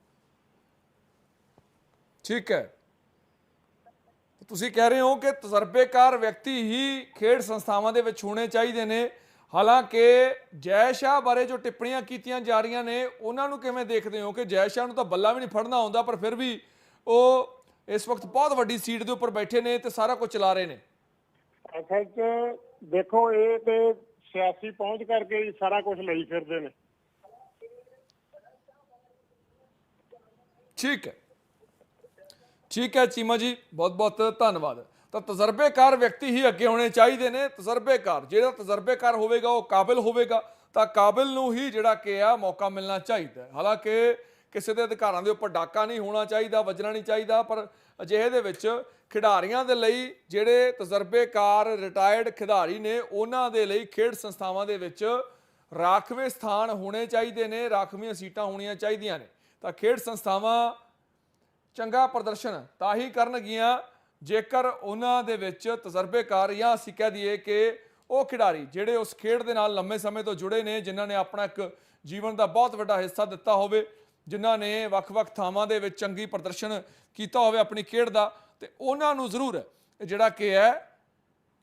ਠੀਕ ਹੈ। ਤੁਸੀਂ ਕਹਿ ਰਹੇ ਹੋ ਕਿ ਤਜਰਬੇਕਾਰ ਵਿਅਕਤੀ ਹੀ ਖੇਡ ਸੰਸਥਾਵਾਂ ਦੇ ਵਿੱਚ ਹੋਣੇ ਚਾਹੀਦੇ ਨੇ। ਹਾਲਾਂਕਿ ਜੈ ਸ਼ਾਹ ਬਾਰੇ ਜੋ ਟਿੱਪਣੀਆਂ ਕੀਤੀਆਂ ਜਾ ਰਹੀਆਂ ਨੇ ਉਹਨਾਂ ਨੂੰ ਕਿਵੇਂ ਦੇਖਦੇ ਹੋ ਕਿ ਜੈ ਸ਼ਾਹ ਨੂੰ ਤਾਂ ਬੱਲਾ ਵੀ ਨਹੀਂ ਫੜਨਾ ਆਉਂਦਾ ਪਰ ਫਿਰ ਵੀ ਉਹ ਇਸ ਵਕਤ ਬਹੁਤ ਵੱਡੀ ਸੀਟ ਦੇ ਉੱਪਰ ਬੈਠੇ ਨੇ ਤੇ ਸਾਰਾ ਕੁਝ ਚਲਾ ਰਹੇ ਨੇ। ਅਸਲ 'ਚ ਦੇਖੋ ਇਹ ਤੇ ਸਿਆਸੀ ਪਹੁੰਚ ਕਰਕੇ ਹੀ ਸਾਰਾ ਕੁਝ ਲਈ ਫਿਰਦੇ ਨੇ। ਠੀਕ ਹੈ। ਠੀਕ ਹੈ ਚੀਮਾ ਜੀ, ਬਹੁਤ ਬਹੁਤ ਧੰਨਵਾਦ। ਤਾਂ ਤਜਰਬੇਕਾਰ ਵਿਅਕਤੀ ਹੀ ਅੱਗੇ ਹੋਣੇ ਚਾਹੀਦੇ ਨੇ, ਤਜਰਬੇਕਾਰ। ਜਿਹੜਾ ਤਜਰਬੇਕਾਰ ਹੋਵੇਗਾ, ਉਹ ਕਾਬਿਲ ਹੋਵੇਗਾ, ਤਾਂ ਕਾਬਿਲ ਨੂੰ ਹੀ ਜਿਹੜਾ ਕਿ ਆ, ਮੌਕਾ ਮਿਲਣਾ ਚਾਹੀਦਾ ਹਾਲਾਂਕਿ ਕਿਸੇ ਦੇ ਅਧਿਕਾਰਾਂ ਦੇ ਉੱਪਰ ਡਾਕਾ ਨਹੀਂ ਹੋਣਾ ਚਾਹੀਦਾ, ਵੱਜਣਾ ਨਹੀਂ ਚਾਹੀਦਾ, ਪਰ ਅਜਿਹੇ ਦੇ ਵਿੱਚ ਖਿਡਾਰੀਆਂ ਦੇ ਲਈ ਜਿਹੜੇ ਤਜਰਬੇਕਾਰ ਰਿਟਾਇਰਡ ਖਿਡਾਰੀ ਨੇ, ਉਹਨਾਂ ਦੇ ਲਈ ਖੇਡ ਸੰਸਥਾਵਾਂ ਦੇ ਵਿੱਚ ਰਾਖਵੇਂ ਸਥਾਨ ਹੋਣੇ ਚਾਹੀਦੇ ਨੇ, ਰਾਖਵੀਆਂ ਸੀਟਾਂ ਹੋਣੀਆਂ ਚਾਹੀਦੀਆਂ ਨੇ। ਤਾਂ ਖੇਡ ਸੰਸਥਾਵਾਂ ਚੰਗਾ ਪ੍ਰਦਰਸ਼ਨ ਤਾਂ ਹੀ ਕਰਨਗੀਆਂ, ਜੇਕਰ ਉਹਨਾਂ ਦੇ ਵਿੱਚ ਤਜਰਬੇਕਾਰ ਜਾਂ ਅਸੀਂ ਕਹਿ ਦਈਏ ਕਿ ਉਹ ਖਿਡਾਰੀ ਜਿਹੜੇ ਉਸ ਖੇਡ ਦੇ ਨਾਲ ਲੰਮੇ ਸਮੇਂ ਤੋਂ ਜੁੜੇ ਨੇ, ਜਿਨ੍ਹਾਂ ਨੇ ਆਪਣਾ ਇੱਕ ਜੀਵਨ ਦਾ ਬਹੁਤ ਵੱਡਾ ਹਿੱਸਾ ਦਿੱਤਾ ਹੋਵੇ, ਜਿਨ੍ਹਾਂ ਨੇ ਵੱਖ-ਵੱਖ ਥਾਵਾਂ ਦੇ ਵਿੱਚ ਚੰਗੀ ਪ੍ਰਦਰਸ਼ਨ ਕੀਤਾ ਹੋਵੇ ਆਪਣੀ ਖੇਡ ਦਾ, ਤੇ ਉਹਨਾਂ ਨੂੰ ਜ਼ਰੂਰ ਜਿਹੜਾ ਕਿ ਹੈ,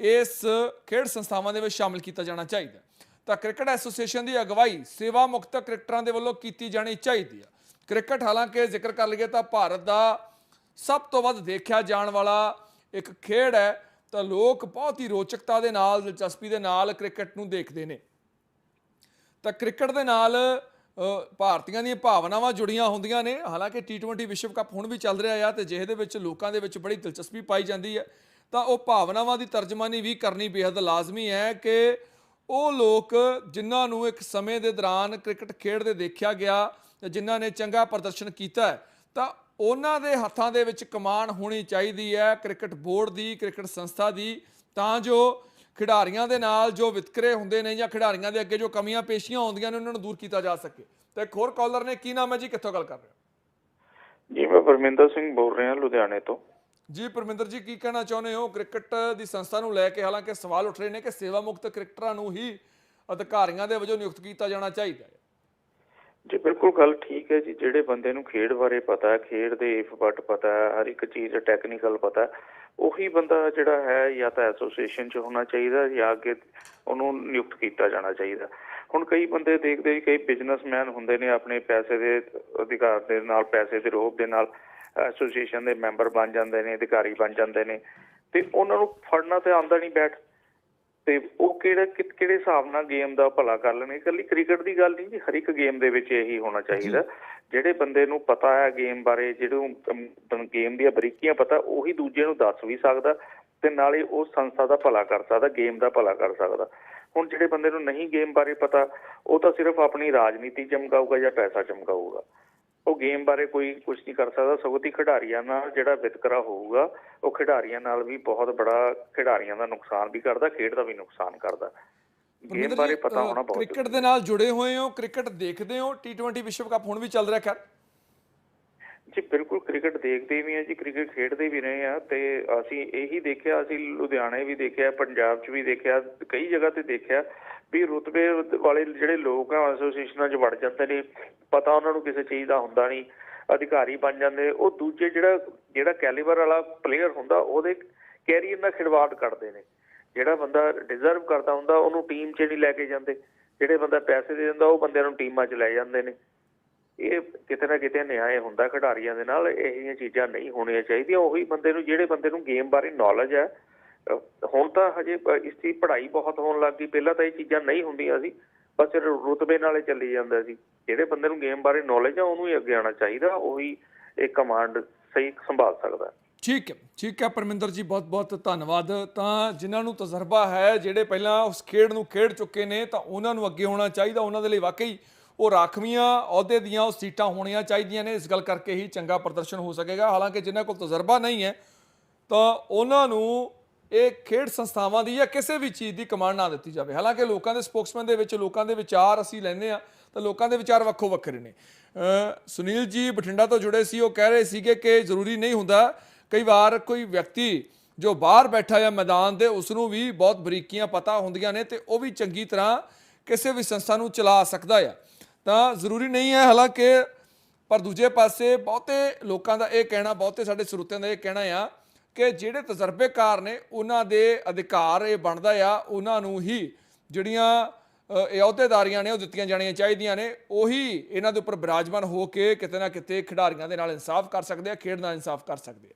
ਇਸ ਖੇਡ ਸੰਸਥਾਵਾਂ ਦੇ ਵਿੱਚ ਸ਼ਾਮਿਲ ਕੀਤਾ ਜਾਣਾ ਚਾਹੀਦਾ ਤਾਂ ਕ੍ਰਿਕਟ ਐਸੋਸੀਏਸ਼ਨ ਦੀ ਅਗਵਾਈ ਸੇਵਾ ਮੁਕਤ ਕ੍ਰਿਕਟਰਾਂ ਦੇ ਵੱਲੋਂ ਕੀਤੀ ਜਾਣੀ ਚਾਹੀਦੀ ਹੈ। ਕ੍ਰਿਕਟ ਹਾਲਾਂਕਿ ਜ਼ਿਕਰ ਕਰ ਲਈਏ ਤਾਂ ਭਾਰਤ ਦਾ ਸਭ ਤੋਂ ਵੱਧ ਦੇਖਿਆ ਜਾਣ ਵਾਲਾ ਇੱਕ ਖੇਡ ਹੈ, ਤਾਂ ਲੋਕ ਬਹੁਤ ਹੀ ਰੋਚਕਤਾ ਦੇ ਨਾਲ, ਦਿਲਚਸਪੀ ਦੇ ਨਾਲ ਕ੍ਰਿਕਟ ਨੂੰ ਦੇਖਦੇ ਨੇ। ਤਾਂ ਕ੍ਰਿਕਟ ਦੇ ਨਾਲ ਭਾਰਤੀਆਂ ਦੀਆਂ ਭਾਵਨਾਵਾਂ ਜੁੜੀਆਂ ਹੁੰਦੀਆਂ ਨੇ। ਹਾਲਾਂਕਿ T20 ਵਿਸ਼ਵ ਕੱਪ ਹੁਣ ਵੀ ਚੱਲ ਰਿਹਾ ਆ ਤੇ ਜਿਹਦੇ ਵਿੱਚ ਲੋਕਾਂ ਦੇ ਵਿੱਚ ਬੜੀ ਦਿਲਚਸਪੀ ਪਾਈ ਜਾਂਦੀ ਹੈ। ਤਾਂ ਉਹ ਭਾਵਨਾਵਾਂ ਦੀ ਤਰਜਮਾਨੀ ਵੀ ਕਰਨੀ ਬੇहद ਲਾਜ਼ਮੀ ਹੈ ਕਿ ਉਹ ਲੋਕ ਜਿਨ੍ਹਾਂ ਨੂੰ ਇੱਕ ਸਮੇਂ ਦੇ ਦੌਰਾਨ ਕ੍ਰਿਕਟ ਖੇਡਦੇ ਦੇਖਿਆ ਗਿਆ ਜਿਨ੍ਹਾਂ ਨੇ ਚੰਗਾ ਪ੍ਰਦਰਸ਼ਨ ਕੀਤਾ ਤਾਂ ਉਹਨਾਂ ਦੇ ਹੱਥਾਂ ਦੇ ਵਿੱਚ ਕਮਾਨ ਹੋਣੀ ਚਾਹੀਦੀ ਹੈ ਕ੍ਰਿਕਟ ਬੋਰਡ ਦੀ ਕ੍ਰਿਕਟ ਸੰਸਥਾ ਦੀ ਤਾਂ ਜੋ ਖਿਡਾਰੀਆਂ ਦੇ ਨਾਲ ਜੋ ਵਿਤਕਰੇ ਹੁੰਦੇ ਨੇ ਜਾਂ ਖਿਡਾਰੀਆਂ ਦੇ ਅੱਗੇ ਜੋ ਕਮੀਆਂ ਪੇਸ਼ੀਆਂ ਆਉਂਦੀਆਂ ਨੇ ਉਹਨਾਂ ਨੂੰ ਦੂਰ ਕੀਤਾ ਜਾ ਸਕੇ। ਤੇ ਇੱਕ ਹੋਰ ਕਾਲਰ ਨੇ ਕੀ ਨਾਮ ਹੈ ਜੀ? ਕਿੱਥੋਂ ਗੱਲ ਕਰ ਰਹੇ ਹੋ? ਜੀ ਮੈਂ ਪਰਮਿੰਦਰ ਸਿੰਘ ਬੋਲ ਰਿਹਾ ਲੁਧਿਆਣੇ ਤੋਂ। ਜੀ ਪਰਮਿੰਦਰ ਜੀ ਕੀ ਕਹਿਣਾ ਚਾਹੁੰਦੇ ਹੋ? ਕ੍ਰਿਕਟ ਦੀ ਸੰਸਥਾ ਨੂੰ ਲੈ ਕੇ ਹਾਲਾਂਕਿ ਸਵਾਲ ਉੱਠ ਰਹੇ ਨੇ ਕਿ ਸੇਵਾ ਮੁਕਤ ਕ੍ਰਿਕਟਰਾਂ ਨੂੰ ਹੀ ਅਧਿਕਾਰੀਆਂ ਦੇ ਵਜੋਂ ਨਿਯੁਕਤ ਕੀਤਾ ਜਾਣਾ ਚਾਹੀਦਾ ਹੈ। ਜੀ, ਬਿਲਕੁਲ ਗੱਲ ਠੀਕ ਹੈ ਜੀ, ਜਿਹੜੇ ਬੰਦੇ ਨੂੰ ਖੇਡ ਬਾਰੇ ਪਤਾ ਖੇਡ ਦੇ ਇਫ ਬਟ ਪਤਾ ਹਰ ਇੱਕ ਚੀਜ਼ ਟੈਕਨੀਕਲ ਪਤਾ ਉਹੀ ਬੰਦਾ ਜਿਹੜਾ ਹੈ ਜਾਂ ਤਾਂ ਐਸੋਸੀਏਸ਼ਨ 'ਚ ਹੋਣਾ ਚਾਹੀਦਾ ਜਾਂ ਅੱਗੇ ਉਹਨੂੰ ਨਿਯੁਕਤ ਕੀਤਾ ਜਾਣਾ ਚਾਹੀਦਾ ਹੁਣ ਕਈ ਬੰਦੇ ਦੇਖਦੇ ਜੀ ਕਈ ਬਿਜ਼ਨਸਮੈਨ ਹੁੰਦੇ ਨੇ ਆਪਣੇ ਪੈਸੇ ਦੇ ਅਧਿਕਾਰ ਦੇ ਨਾਲ, ਪੈਸੇ ਦੇ ਰੋਪ ਦੇ ਨਾਲ ਐਸੋਸੀਏਸ਼ਨ ਦੇ ਮੈਂਬਰ ਬਣ ਜਾਂਦੇ ਨੇ, ਅਧਿਕਾਰੀ ਬਣ ਜਾਂਦੇ ਨੇ, ਤੇ ਉਹਨਾਂ ਨੂੰ ਫੜਨਾ ਤੇ ਆਉਂਦਾ ਨਹੀਂ ਬੈਠ ਤੇ ਉਹ ਕਿਹੜਾ ਕਿਹੜੇ ਹਿਸਾਬ ਨਾਲ ਗੇਮ ਦਾ ਭਲਾ ਕਰ ਲੈਣਗੇ ਇਕੱਲੀ ਕ੍ਰਿਕਟ ਦੀ ਗੱਲ ਨਹੀਂ ਜੀ ਹਰ ਇੱਕ ਗੇਮ ਦੇ ਵਿੱਚ ਇਹੀ ਹੋਣਾ ਚਾਹੀਦਾ। ਜਿਹੜੇ ਬੰਦੇ ਨੂੰ ਪਤਾ ਹੈ ਗੇਮ ਬਾਰੇ ਜਿਹੜੇ ਗੇਮ ਦੀਆਂ ਬਰੀਕੀਆਂ ਪਤਾ ਉਹੀ ਦੂਜੇ ਨੂੰ ਦੱਸ ਵੀ ਸਕਦਾ ਤੇ ਨਾਲੇ ਉਹ ਸੰਸਥਾ ਦਾ ਭਲਾ ਕਰ ਸਕਦਾ ਗੇਮ ਦਾ ਭਲਾ ਕਰ ਸਕਦਾ। ਹੁਣ ਜਿਹੜੇ ਬੰਦੇ ਨੂੰ ਨਹੀਂ ਗੇਮ ਬਾਰੇ ਪਤਾ ਉਹ ਤਾਂ ਸਿਰਫ ਆਪਣੀ ਰਾਜਨੀਤੀ ਚਮਕਾਊਗਾ ਜਾਂ ਪੈਸਾ ਚਮਕਾਊਗਾ। ਉਹ ਗੇਮ ਬਾਰੇ ਕੋਈ ਕੁਝ ਨਹੀਂ ਕਰ ਸਕਦਾ। ਸਗੋਂ ਦੀ ਖਿਡਾਰੀਆਂ ਨਾਲ ਜਿਹੜਾ ਵਿਤਕਰਾ ਹੋਊਗਾ ਉਹ ਖਿਡਾਰੀਆਂ ਨਾਲ ਵੀ ਬਹੁਤ ਬੜਾ ਖਿਡਾਰੀਆਂ ਦਾ ਨੁਕਸਾਨ ਵੀ ਕਰਦਾ ਖੇਡ ਦਾ ਵੀ ਨੁਕਸਾਨ ਕਰਦਾ। ਗੇਮ ਬਾਰੇ ਪਤਾ ਹੋਣਾ ਬਹੁਤ ਕ੍ਰਿਕਟ ਦੇ ਨਾਲ ਜੁੜੇ ਹੋਏ ਹੋ ਕ੍ਰਿਕਟ ਦੇਖਦੇ ਹੋ T20 ਵਿਸ਼ਵ ਕੱਪ ਹੁਣ ਵੀ ਚੱਲ ਰਿਹਾ ਖੈਰ? ਜੀ ਬਿਲਕੁਲ ਕ੍ਰਿਕਟ ਦੇਖਦੇ ਵੀ ਆ ਜੀ ਕ੍ਰਿਕਟ ਖੇਡਦੇ ਵੀ ਰਹੇ ਆ ਤੇ ਅਸੀਂ ਇਹੀ ਦੇਖਿਆ ਅਸੀਂ ਲੁਧਿਆਣੇ ਵੀ ਦੇਖਿਆ ਪੰਜਾਬ 'ਚ ਵੀ ਦੇਖਿਆ ਕਈ ਜਗ੍ਹਾ ਤੇ ਦੇਖਿਆ ਵੀ ਰੁਤਬੇ ਵਾਲੇ ਜਿਹੜੇ ਲੋਕ ਆ ਐਸੋਸੀਏਸ਼ਨਾਂ 'ਚ ਵੜ ਜਾਂਦੇ ਨੇ, ਪਤਾ ਉਹਨਾਂ ਨੂੰ ਕਿਸੇ ਚੀਜ਼ ਦਾ ਹੁੰਦਾ ਨਹੀਂ, ਅਧਿਕਾਰੀ ਬਣ ਜਾਂਦੇ ਉਹ ਦੂਜੇ ਜਿਹੜਾ ਜਿਹੜਾ ਕੈਲੀਬਰ ਵਾਲਾ ਪਲੇਅਰ ਹੁੰਦਾ, ਉਹਦੇ ਕੈਰੀਅਰ ਨਾਲ ਖਿਡਵਾੜ ਕਰਦੇ ਨੇ। ਜਿਹੜਾ ਬੰਦਾ ਡਿਜ਼ਰਵ ਕਰਦਾ ਹੁੰਦਾ, ਉਹਨੂੰ ਟੀਮ 'ਚ ਨਹੀਂ ਲੈ ਕੇ ਜਾਂਦੇ। ਜਿਹੜੇ ਬੰਦਾ ਪੈਸੇ ਦੇ ਦਿੰਦਾ, ਉਹ ਬੰਦਿਆਂ ਨੂੰ ਟੀਮਾਂ 'ਚ ਲੈ ਜਾਂਦੇ ਨੇ। ਇਹ ਕਿਤੇ ਨਾ ਕਿਤੇ ਨਿਆਂ ਹੁੰਦਾ ਖਿਡਾਰੀਆਂ ਦੇ ਨਾਲ, ਇਹ ਜਿਹੀਆਂ ਚੀਜ਼ਾਂ ਨਹੀਂ ਹੋਣੀਆਂ ਚਾਹੀਦੀਆਂ। ਉਹੀ ਬੰਦੇ ਨੂੰ, ਜਿਹੜੇ ਬੰਦੇ ਨੂੰ ਗੇਮ ਬਾਰੇ ਨੌਲੇਜ ਹੈ ਹੁਣ ਤਾਂ ਹਜੇ ਇਸ ਦੀ ਪੜ੍ਹਾਈ ਬਹੁਤ ਹੋਣ ਲੱਗ ਗਈ। ਪਹਿਲਾਂ ਤਾਂ ਇਹ ਚੀਜ਼ਾਂ ਨਹੀਂ ਹੁੰਦੀਆਂ ਸੀ, ਬਸ ਰੁਤਬੇ ਨਾਲੇ ਚੱਲੀ ਜਾਂਦਾ ਸੀ। ਜਿਹੜੇ ਬੰਦੇ ਨੂੰ ਗੇਮ ਬਾਰੇ ਨੌਲੇਜ ਆ, ਉਹਨੂੰ ਹੀ ਅੱਗੇ ਆਉਣਾ ਚਾਹੀਦਾ, ਉਹੀ ਇਹ ਕਮਾਂਡ ਸਹੀ ਸੰਭਾਲ ਸਕਦਾ। ਠੀਕ ਹੈ ਠੀਕ ਹੈ ਪਰਮਿੰਦਰ ਜੀ, ਬਹੁਤ ਬਹੁਤ ਧੰਨਵਾਦ। ਤਾਂ ਜਿਨ੍ਹਾਂ ਨੂੰ ਤਜਰਬਾ ਹੈ, ਜਿਹੜੇ ਪਹਿਲਾਂ ਉਸ ਖੇਡ ਨੂੰ ਖੇਡ ਚੁੱਕੇ ਨੇ, ਤਾਂ ਉਹਨਾਂ ਨੂੰ ਅੱਗੇ ਹੋਣਾ ਚਾਹੀਦਾ। ਉਹਨਾਂ ਦੇ ਲਈ ਵਾਕਈ ਉਹ ਰਾਖਵੀਆਂ ਅਹੁਦੇ ਦੀਆਂ ਉਹ ਸੀਟਾਂ ਹੋਣੀਆਂ ਚਾਹੀਦੀਆਂ ਨੇ। ਇਸ ਗੱਲ ਕਰਕੇ ਹੀ ਚੰਗਾ ਪ੍ਰਦਰਸ਼ਨ ਹੋ ਸਕੇਗਾ। ਹਾਲਾਂਕਿ ਜਿਨ੍ਹਾਂ ਕੋਲ ਤਜਰਬਾ ਨਹੀਂ ਹੈ, ਤਾਂ ਉਹਨਾਂ ਨੂੰ ਇਹ ਖੇਡ ਸੰਸਥਾਵਾਂ ਦੀ ਜਾਂ ਕਿਸੇ ਵੀ ਚੀਜ਼ ਦੀ ਕਮਾਂਡ ਨਾ ਦਿੱਤੀ ਜਾਵੇ। ਹਾਲਾਂਕਿ ਲੋਕਾਂ ਦੇ ਸਪੋਕਸਮੈਨ ਦੇ ਵਿੱਚ, ਲੋਕਾਂ ਦੇ ਵਿਚਾਰ ਅਸੀਂ ਲੈਂਦੇ ਆ ਤਾਂ ਲੋਕਾਂ ਦੇ ਵਿਚਾਰ ਵੱਖੋ ਵੱਖਰੇ ਨੇ। ਸੁਨੀਲ ਜੀ ਬਠਿੰਡਾ ਤੋਂ ਜੁੜੇ ਸੀ, ਉਹ ਕਹਿ ਰਹੇ ਸੀਗੇ ਕਿ ਜ਼ਰੂਰੀ ਨਹੀਂ ਹੁੰਦਾ। ਕਈ ਵਾਰ ਕੋਈ ਵਿਅਕਤੀ ਜੋ ਬਾਹਰ ਬੈਠਾ ਹੈ ਮੈਦਾਨ ਦੇ ਉਸ ਨੂੰ ਵੀ ਬਹੁਤ ਬਰੀਕੀਆਂ ਪਤਾ ਹੁੰਦੀਆਂ ਨੇ ਤੇ ਉਹ ਵੀ ਚੰਗੀ ਤਰ੍ਹਾਂ ਕਿਸੇ ਵੀ ਸੰਸਥਾ ਨੂੰ ਚਲਾ ਸਕਦਾ ਆ। ਤਾਂ ਜ਼ਰੂਰੀ ਨਹੀਂ ਹੈ ਹਾਲਾਂਕਿ, ਪਰ ਦੂਜੇ ਪਾਸੇ ਬਹੁਤੇ ਲੋਕਾਂ ਦਾ ਇਹ ਕਹਿਣਾ, ਬਹੁਤੇ ਸਾਡੇ ਸਰੋਤਿਆਂ ਦਾ ਇਹ ਕਹਿਣਾ ਆ ਕਿ ਜਿਹੜੇ ਤਜਰਬੇਕਾਰ ਨੇ, ਉਹਨਾਂ ਦੇ ਅਧਿਕਾਰ ਇਹ ਬਣਦਾ ਆ, ਉਹਨਾਂ ਨੂੰ ਹੀ ਜਿਹੜੀਆਂ ਇਹ ਅਹੁਦੇਦਾਰੀਆਂ ਨੇ, ਉਹ ਦਿੱਤੀਆਂ ਜਾਣੀਆਂ ਚਾਹੀਦੀਆਂ ਨੇ, ਉਹੀ ਇਹਨਾਂ ਦੇ ਉੱਪਰ ਬਿਰਾਜਮਾਨ ਹੋ ਕੇ ਕਿਤੇ ਨਾ ਕਿਤੇ ਖਿਡਾਰੀਆਂ ਦੇ ਨਾਲ ਇਨਸਾਫ ਕਰ ਸਕਦੇ ਆ, ਖੇਡ ਨਾਲ ਇਨਸਾਫ ਕਰ ਸਕਦੇ ਆ।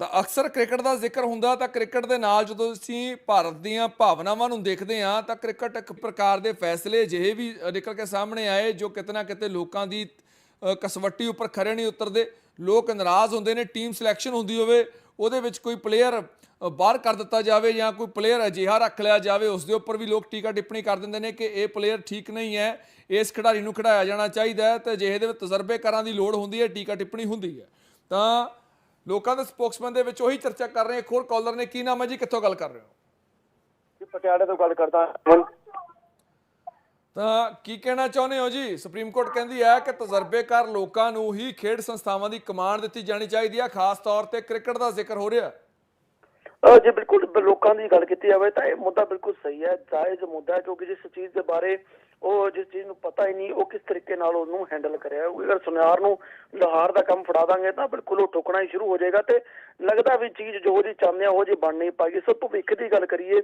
ਤਾਂ ਅਕਸਰ ਕ੍ਰਿਕਟ ਦਾ ਜ਼ਿਕਰ ਹੁੰਦਾ ਤਾਂ ਕ੍ਰਿਕਟ ਦੇ ਨਾਲ ਜਦੋਂ ਅਸੀਂ ਭਾਰਤ ਦੀਆਂ ਭਾਵਨਾਵਾਂ ਨੂੰ ਦੇਖਦੇ ਹਾਂ ਤਾਂ ਕ੍ਰਿਕਟ ਇੱਕ ਪ੍ਰਕਾਰ ਦੇ ਫੈਸਲੇ ਜਿਹੇ ਵੀ ਨਿਕਲ ਕੇ ਸਾਹਮਣੇ ਆਏ ਜੋ ਕਿਤੇ ਨਾ ਕਿਤੇ ਲੋਕਾਂ ਦੀ ਕਸਵੱਟੀ ਉੱਪਰ ਖਰੇ ਨਹੀਂ ਉਤਰਦੇ। ਲੋਕ ਨਾਰਾਜ਼ ਹੁੰਦੇ ਨੇ, ਟੀਮ ਸਿਲੈਕਸ਼ਨ ਹੁੰਦੀ ਹੋਵੇ, ਉਹਦੇ ਵਿੱਚ ਕੋਈ ਪਲੇਅਰ ਬਾਹਰ ਕਰ ਦਿੱਤਾ ਜਾਵੇ ਜਾਂ ਕੋਈ ਪਲੇਅਰ ਅਜਿਹਾ ਰੱਖ ਲਿਆ ਜਾਵੇ, ਉਸ ਦੇ ਉੱਪਰ ਵੀ ਲੋਕ ਟੀਕਾ ਟਿੱਪਣੀ ਕਰ ਦਿੰਦੇ ਨੇ ਕਿ ਇਹ ਪਲੇਅਰ ਠੀਕ ਨਹੀਂ ਹੈ, ਇਸ ਖਿਡਾਰੀ ਨੂੰ ਖਿਡਾਇਆ ਜਾਣਾ ਚਾਹੀਦਾ ਹੈ ਤੇ ਅਜਿਹੇ ਦੇ ਵਿੱਚ ਤਜਰਬੇਕਾਰਾਂ ਦੀ ਲੋੜ ਹੁੰਦੀ ਹੈ, ਟੀਕਾ ਟਿੱਪਣੀ ਹੁੰਦੀ ਹੈ। ਤਾਂ ਲੋਕਾਂ ਦੇ ਸਪੋਕਸਮੈਨ ਦੇ ਵਿੱਚ ਉਹੀ ਚਰਚਾ ਕਰ ਰਹੇ। ਇੱਕ ਹੋਰ ਕਾਲਰ ਨੇ ਕੀ ਨਾਮ ਹੈ ਜੀ? ਕਿੱਥੋਂ ਗੱਲ ਕਰ ਰਹੇ ਹੋ? ਜੀ ਪਟਿਆਲੇ ਤੋਂ ਗੱਲ ਕਰਦਾ ਹਾਂ। ਤਾਂ ਕੀ ਕਹਿਣਾ ਚਾਹੁੰਦੇ ਹੋ ਜੀ? ਸੁਪਰੀਮ ਕੋਰਟ ਕਹਿੰਦੀ ਹੈ ਕਿ ਤਜਰਬੇਕਾਰ ਲੋਕਾਂ ਨੂੰ ਹੀ ਖੇਡ ਸੰਸਥਾਵਾਂ ਦੀ ਕਮਾਂਡ ਦਿੱਤੀ ਜਾਣੀ ਚਾਹੀਦੀ ਹੈ। ਖਾਸ ਤੌਰ ਤੇ ਕ੍ਰਿਕਟ ਦਾ ਜ਼ਿਕਰ ਹੋ ਰਿਹਾ। ਜੇ ਬਿਲਕੁਲ ਲੋਕਾਂ ਦੀ ਗੱਲ ਕੀਤੀ ਜਾਵੇ ਤਾਂ ਇਹ ਮੁੱਦਾ ਬਿਲਕੁਲ ਸਹੀ ਹੈ। ਜਾਇਜ਼ ਮੁੱਦਾ ਹੈ ਕਿਉਂਕਿ ਜਿਸ ਚੀਜ਼ ਦੇ ਬਾਰੇ ਉਹ ਜਿਸ ਚੀਜ਼ ਨੂੰ ਪਤਾ ਹੀ ਨਹੀਂ, ਉਹ ਕਿਸ ਤਰੀਕੇ ਨਾਲ ਉਹਨੂੰ ਹੈਂਡਲ ਕਰਿਆ। ਅਗਰ ਸੁਨਿਆਰ ਨੂੰ ਲੋਹਾਰ ਦਾ ਕੰਮ ਫੜਾ ਦਾਂਗੇ ਤਾਂ ਬਿਲਕੁਲ ਉਹ ਠੋਕਣਾ ਹੀ ਸ਼ੁਰੂ ਹੋ ਜਾਏਗਾ ਤੇ ਲੱਗਦਾ ਵੀ ਚੀਜ਼ ਜੋ ਜੀ ਚਾਹੁੰਦੇ ਆ, ਉਹ ਜੀ ਬਣ ਨਹੀਂ ਪਾਏਗੀ। ਸੋ ਭਵਿੱਖ ਦੀ ਗੱਲ ਕਰੀਏ,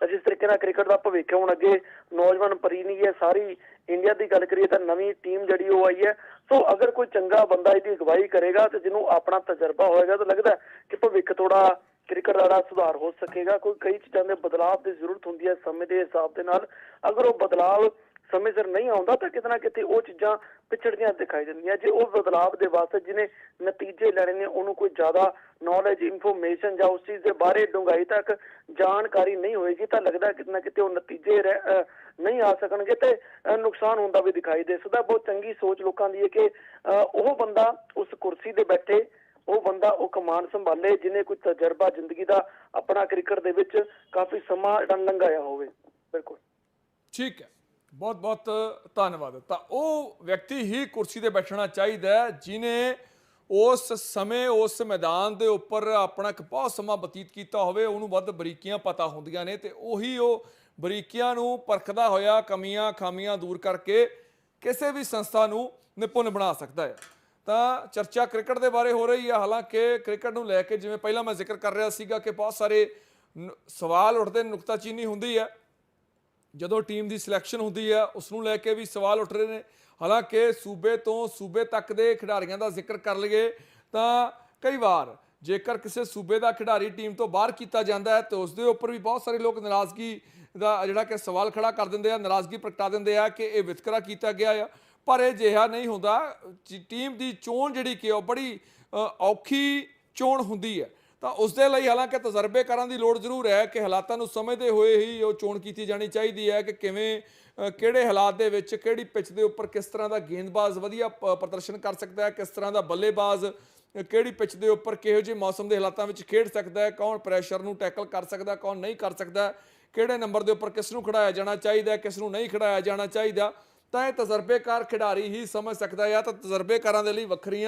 ਤਾਂ ਜਿਸ ਤਰੀਕੇ ਨਾਲ ਕ੍ਰਿਕਟ ਦਾ ਭਵਿੱਖ ਹੁਣ ਅੱਗੇ ਨੌਜਵਾਨ ਪਰੀਨੀ ਹੈ, ਸਾਰੀ ਇੰਡੀਆ ਦੀ ਗੱਲ ਕਰੀਏ ਤਾਂ ਨਵੀਂ ਟੀਮ ਜਿਹੜੀ ਉਹ ਆਈ ਹੈ। ਸੋ ਅਗਰ ਕੋਈ ਚੰਗਾ ਬੰਦਾ ਇਹਦੀ ਅਗਵਾਈ ਕਰੇਗਾ ਤੇ ਜਿਹਨੂੰ ਆਪਣਾ ਤਜਰਬਾ ਹੋਏਗਾ, ਤਾਂ ਲੱਗਦਾ ਕਿ ਭਵਿੱਖ ਥੋੜਾ ਕ੍ਰਿਕਟ ਦਾ ਸੁਧਾਰ ਹੋ ਸਕੇਗਾ। ਕੋਈ ਕਈ ਚੀਜ਼ਾਂ ਦੇ ਬਦਲਾਅ ਦੀ ਜ਼ਰੂਰਤ ਹੁੰਦੀ ਹੈ ਸਮੇਂ ਦੇ ਹਿਸਾਬ ਦੇ ਨਾਲ। ਅਗਰ ਉਹ ਬਦਲਾਅ ਸਮੇਂ ਸਿਰ ਨਹੀਂ ਆਉਂਦਾ ਤਾਂ ਕਿਤੇ ਨਾ ਕਿਤੇ ਉਹ ਚੀਜ਼ਾਂ ਪਿਛੜੀਆਂ ਦਿਖਾਈ ਦਿੰਦੀਆਂ। ਜੇ ਉਹ ਬਦਲਾਅ ਦੇ ਵਾਸਤੇ ਜਿਹਨੇ ਨਤੀਜੇ ਲੈਣੇ ਨੇ, ਉਹਨੂੰ ਕੋਈ ਜ਼ਿਆਦਾ ਨੌਲੇਜ ਇਨਫੋਰਮੇਸ਼ਨ ਜਾਂ ਉਸ ਚੀਜ਼ ਦੇ ਬਾਰੇ ਡੂੰਘਾਈ ਤੱਕ ਜਾਣਕਾਰੀ ਨਹੀਂ ਹੋਏਗੀ, ਤਾਂ ਲੱਗਦਾ ਕਿਤੇ ਕਿਤੇ ਉਹ ਨਤੀਜੇ ਨਹੀਂ ਆ ਸਕਣਗੇ ਤੇ ਨੁਕਸਾਨ ਹੁੰਦਾ ਵੀ ਦਿਖਾਈ ਦੇ ਸਕਦਾ। ਬਹੁਤ ਚੰਗੀ ਸੋਚ ਲੋਕਾਂ ਦੀ ਹੈ ਕਿ ਉਹ ਬੰਦਾ ਉਸ ਕੁਰਸੀ ਦੇ ਬੈਠੇ, ਉਹ ਬੰਦਾ ਉਹ ਕਮਾਨ ਸੰਭਾਲੇ ਜਿਹਨੇ ਕੋਈ ਤਜਰਬਾ ਜ਼ਿੰਦਗੀ ਦਾ ਆਪਣਾ ਕ੍ਰਿਕਟ ਦੇ ਵਿੱਚ ਕਾਫੀ ਸਮਾਂ ਜਿਹੜਾ ਲੰਘਾਇਆ ਹੋਵੇ। ਬਿਲਕੁਲ। ਠੀਕ ਹੈ। ਬਹੁਤ ਬਹੁਤ ਧੰਨਵਾਦ। ਤਾਂ ਉਹ ਵਿਅਕਤੀ ਹੀ ਕੁਰਸੀ ਤੇ ਬੈਠਣਾ ਚਾਹੀਦਾ ਹੈ, ਜਿਨੇ ਉਸ ਸਮੇਂ, ਉਸ ਮੈਦਾਨ ਦੇ ਉੱਪਰ ਆਪਣਾ ਇੱਕ ਬਹੁਤ ਸਮਾਂ ਬਤੀਤ ਕੀਤਾ ਹੋਵੇ, ਉਹਨੂੰ ਵੱਧ ਬਰੀਕੀਆਂ ਪਤਾ ਹੁੰਦੀਆਂ ਨੇ ਤੇ ਉਹੀ ਉਹ ਬਰੀਕੀਆਂ ਨੂੰ ਪਰਖਦਾ ਹੋਇਆ, ਕਮੀਆਂ, ਖਾਮੀਆਂ ਦੂਰ ਕਰਕੇ ਕਿਸੇ ਵੀ ਸੰਸਥਾ ਨੂੰ ਨਿਪੁੰਨ ਬਣਾ ਸਕਦਾ ਹੈ। ਤਾਂ ਚਰਚਾ ਕ੍ਰਿਕਟ ਦੇ ਬਾਰੇ ਹੋ ਰਹੀ ਹੈ, ਹਾਲਾਂਕਿ ਕ੍ਰਿਕਟ ਨੂੰ ਲੈ ਕੇ ਜਿਵੇਂ ਪਹਿਲਾਂ ਮੈਂ ਜ਼ਿਕਰ ਕਰ ਰਿਹਾ ਸੀਗਾ ਕਿ ਬਹੁਤ ਸਾਰੇ ਨ- ਸਵਾਲ ਉੱਠਦੇ ਨੁਕਤਾਚੀਨੀ ਹੁੰਦੀ ਹੈ। ਜਦੋਂ ਟੀਮ ਦੀ ਸਿਲੈਕਸ਼ਨ ਹੁੰਦੀ ਹੈ ਉਸ ਨੂੰ ਲੈ ਕੇ ਵੀ ਸਵਾਲ ਉੱਠ ਰਹੇ ਨੇ। ਹਾਲਾਂਕਿ ਸੂਬੇ ਤੋਂ ਸੂਬੇ ਤੱਕ ਦੇ ਖਿਡਾਰੀਆਂ ਦਾ ਜ਼ਿਕਰ ਕਰ ਲਈਏ ਤਾਂ ਕਈ ਵਾਰ ਜੇਕਰ ਕਿਸੇ ਸੂਬੇ ਦਾ ਖਿਡਾਰੀ ਟੀਮ ਤੋਂ ਬਾਹਰ ਕੀਤਾ ਜਾਂਦਾ ਹੈ, ਤੇ ਉਸ ਦੇ ਉੱਪਰ ਵੀ ਬਹੁਤ ਸਾਰੇ ਲੋਕ ਨਾਰਾਜ਼ਗੀ ਦਾ ਜਿਹੜਾ ਕਿ ਸਵਾਲ ਖੜਾ ਕਰ ਦਿੰਦੇ ਆ, ਨਾਰਾਜ਼ਗੀ ਪ੍ਰਗਟਾ ਦਿੰਦੇ ਆ ਕਿ ਇਹ ਵਿਤਕਰਾ ਕੀਤਾ ਗਿਆ ਆ। ਪਰ ਇਹ ਜਿਹਾ ਨਹੀਂ ਹੁੰਦਾ। ਜੀ ਟੀਮ ਦੀ ਚੋਣ ਜਿਹੜੀ ਕਿ ਉਹ ਬੜੀ ਔਖੀ ਚੋਣ ਹੁੰਦੀ ਹੈ। ਤਾਂ ਉਸ ਦੇ ਲਈ ਹਾਲਾਂਕਿ ਤਜਰਬੇਕਾਰਾਂ ਦੀ ਲੋੜ ਜ਼ਰੂਰ ਹੈ ਕਿ ਹਾਲਾਤਾਂ ਨੂੰ ਸਮਝਦੇ ਹੋਏ ਹੀ ਉਹ ਚੋਣ ਕੀਤੀ ਜਾਣੀ ਚਾਹੀਦੀ ਹੈ ਕਿ ਕਿਵੇਂ ਕਿਹੜੇ ਹਾਲਾਤ ਦੇ ਵਿੱਚ ਕਿਹੜੀ ਪਿੱਚ ਦੇ ਉੱਪਰ ਕਿਸ ਤਰ੍ਹਾਂ ਦਾ ਗੇਂਦਬਾਜ਼ ਵਧੀਆ ਪ- ਪ੍ਰਦਰਸ਼ਨ ਕਰ ਸਕਦਾ ਹੈ ਕਿਸ ਤਰ੍ਹਾਂ ਦਾ ਬੱਲੇਬਾਜ਼ ਕਿਹੜੀ ਪਿੱਚ ਦੇ ਉੱਪਰ ਕਿਹੋ ਜਿਹੇ ਮੌਸਮ ਦੇ ਹਾਲਾਤਾਂ ਵਿੱਚ ਖੇਡ ਸਕਦਾ ਹੈ ਕੌਣ ਪ੍ਰੈਸ਼ਰ ਨੂੰ ਟੈਕਲ ਕਰ ਸਕਦਾ ਕੌਣ ਨਹੀਂ ਕਰ ਸਕਦਾ ਕਿਹੜੇ ਨੰਬਰ ਦੇ ਉੱਪਰ ਕਿਸ ਨੂੰ ਖਿਡਾਇਆ ਜਾਣਾ ਚਾਹੀਦਾ ਹੈ, ਕਿਸ ਨੂੰ ਨਹੀਂ ਖਿਡਾਇਆ ਜਾਣਾ ਚਾਹੀਦਾ ਤਾਂ ਇਹ ਤਜਰਬੇਕਾਰ ਖਿਡਾਰੀ ਹੀ ਸਮਝ ਸਕਦਾ ਹੈ ਤਾਂ ਤਜਰਬੇਕਾਰਾਂ ਦੇ ਲਈ ਵੱਖਰੀਆਂ